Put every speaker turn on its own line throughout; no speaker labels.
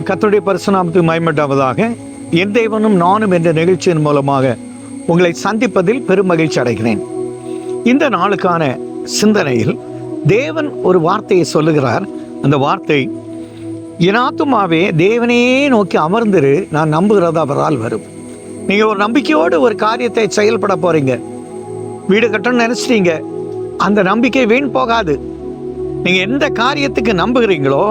கத்தருடைய பரிசுநாமத்துக்கு மயமட்டாவதாக என் தேவனும் நானும் என்ற நிகழ்ச்சியின் மூலமாக உங்களை சந்திப்பதில் பெரும் மகிழ்ச்சி அடைகிறேன். இந்த நாளுக்கான சிந்தனையில் தேவன் ஒரு வார்த்தையை சொல்லுகிறார். அந்த வார்த்தை இனாத்துமாவே தேவனையே நோக்கி அமர்ந்துரு நான் நம்புகிறது அவரால் வரும். நீங்கள் ஒரு நம்பிக்கையோடு ஒரு காரியத்தை செயல்பட போறீங்க. வீடு கட்டணும்னு நினச்சிட்டீங்க. அந்த நம்பிக்கை வீண் போகாது. நீங்கள் எந்த காரியத்துக்கு நம்புகிறீங்களோ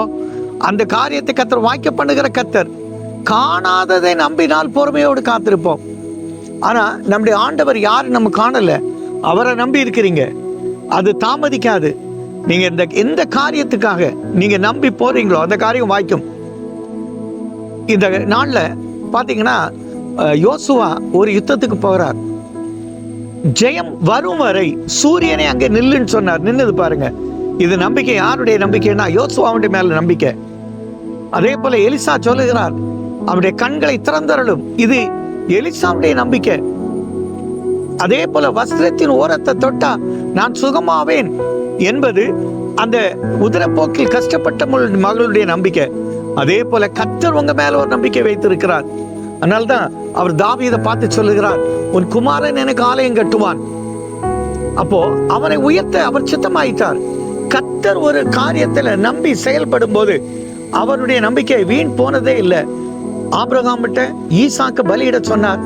அந்த காரியத்தை கத்தர் வாய்க்க பண்ணுகிற கத்தர் காணாததை நம்பினால் பொறுமையோடு காத்திருப்போம். ஆனால் நம்முடைய ஆண்டவர் யார் நம்ம காணலை? அவரை நம்பி இருக்கிறீங்க. அது தாமதிக்காது. நீங்கள் இந்த எந்த காரியத்துக்காக நீங்கள் நம்பி போறீங்களோ அந்த காரியம் வாய்க்கும். இந்த நாளில் பார்த்தீங்கன்னா யோசுவா ஒரு யுத்தத்துக்கு போகிறார் ஜெயம் வரும் வரை சூரியனை அங்கே நில்லுன்னு சொன்னார். நின்னது பாருங்க. இது நம்பிக்கை. யாருடைய நம்பிக்கைன்னா யோசுவாவுடைய மேல நம்பிக்கை. அதே போல எலிசா சொல்லுகிறார் அவருடைய கண்களை திறந்தரலும் இது எலிசாவுடைய நம்பிக்கை. அதே போல வஸ்திரத்தின் ஓரத்தை தொட்டா நான் சுகமாவேன் என்பது அந்த உதிரப்போக்கில் கஷ்டப்பட்ட மகளுடைய நம்பிக்கை. அதே போல கத்தர் உங்க மேல ஒரு நம்பிக்கை வைத்திருக்கிறார். அதனால்தான் அவர் தாவீதை பார்த்து சொல்லுகிறார் உன் குமாரன் எனக்கு ஆலயம் கட்டுவான். அப்போ அவனை உயர்த்த அவர் சித்தமாயிட்டார். கத்தர் ஒரு காரியத்துல நம்பி செயல்படும் போது அவருடைய நம்பிக்கை வீண் போனதே இல்லை. ஆபிரகாமிட்ட ஈசாக்கு பலியிட சொன்னார்.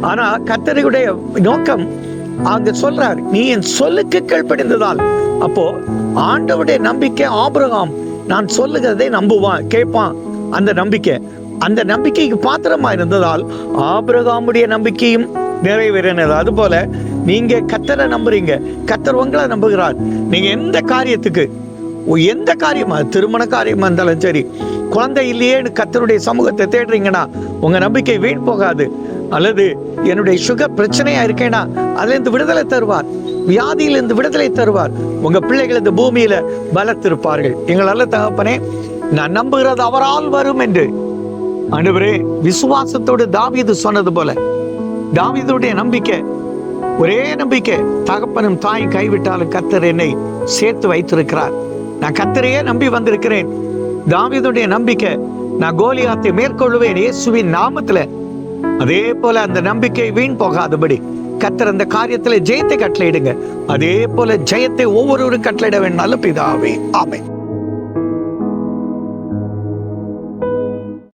ஆனா கத்தருடைய நோக்கம் அங்க சொல்றார் நீ என் சொல்லுக்கு கீழ்ப்படிந்ததால். அப்போ ஆண்டவருடைய நம்பிக்கை ஆபிரகாம் நான் சொல்லுகிறதை நம்புவான் கேட்பான். அந்த நம்பிக்கை அந்த நம்பிக்கைக்கு பாத்திரமா இருந்ததால் ஆபிரகாமுடைய நம்பிக்கையும் நிறைவேறினது. அதுபோல நீங்க கத்தரை நம்புறீங்க. கத்தர் உங்களை நம்புகிறார். நீங்க எந்த காரியத்துக்கு எந்த காரியமா? திருமண காரியமா இருந்தாலும் சரி. குழந்தை இல்லையேன்னு கத்தருடைய சமூகத்தை தேடுறீங்கன்னா உங்க நம்பிக்கை வீண் போகாது. அல்லது என்னுடைய சுகர் பிரச்சனையா இருக்கேனா அதுல இருந்து விடுதலை தருவார். வியாதியிலிருந்து விடுதலை தருவார். உங்க பிள்ளைகள் இந்த பூமியில பலத்திருப்பார்கள் எங்கள் அல்ல தகப்பனே நான் நம்புகிறது அவரால் வரும் என்று. அனுபரே விசுவாசத்தோடு தாவிது சொன்னது போல தாவிதுடைய நம்பிக்கை ஒரே நம்பிக்கை தகப்பனும் தாய் கைவிட்டாலும் கத்தர் என்னை சேர்த்து வைத்திருக்கிறார். நான் கத்தரையே நம்பி வந்திருக்கிறேன். தாவிதனுடைய நம்பிக்கை நான் கோலியாத்தை மேற்கொள்ளுவேன். இயேசுவின் நாமத்துல. அதே போல அந்த நம்பிக்கை வீண் போகாதபடி கத்தர் அந்த காரியத்துல ஜெயத்தை கட்டளையிடுங்க. அதே போல ஜெயத்தை ஒவ்வொருவரும் கட்டளையிட வேண்டும் பிதாவே ஆமை